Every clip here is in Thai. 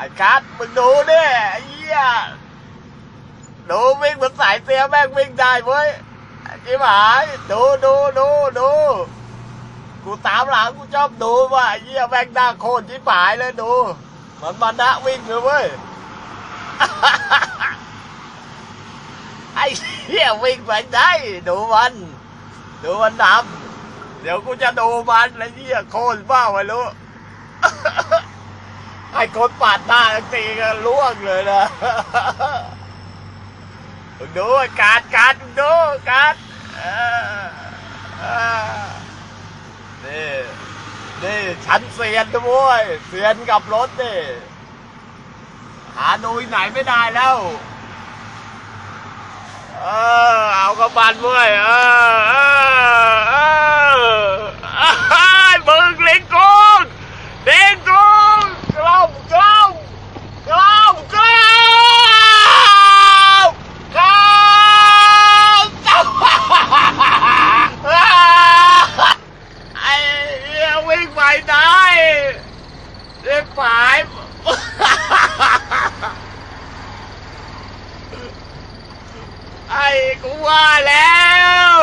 ไอ้กัสมึงดูดิไอ้เหี้ยดูวิ่งเหมือนสายเสียแม่งวิ่งได้เว้ยจิ๋มหายดูดูดูดูกูตามหลังกูชอบดูว่าไอ้เหี้ยแม่งหน้าโคตรจิ๋หายเลยดูเหมือนมันนะวิ่งเลยเว้ยไอ้เหี้ยวิ่งไปได้ดูมันดูมันดำเดี๋ยวกูจะดูมันไอ้เหี้ยโคตรบ้าไม่รู้ ไอ้คนปาดหน้าตีกันล่วงเลยนะดูไอ้การดการดมึงดูการดนี่นี่ฉันเซียนด้วยเซียนกับรถนี่หาดูไหนไม่ได้แล้วเออเอากระบาลเว้ยเออเออเอ้ยมึงเล็งกูเล็งกูกล้องกล้องกล้องกล้องกล้องไอ้เหี้ยวิ่ง ได้เรียกฝายไอ้กูว่าแล้ว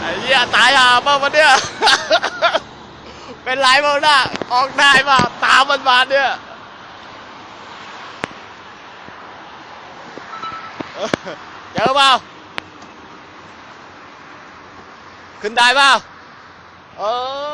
ไอ้เหี้ยตายห่าบ้าวันเนี้ยเป็นไรบ้างนะออกได้ป่ะตามมันมาเนี่ย เจอเปล่า ขึ้นได้เปล่า เออ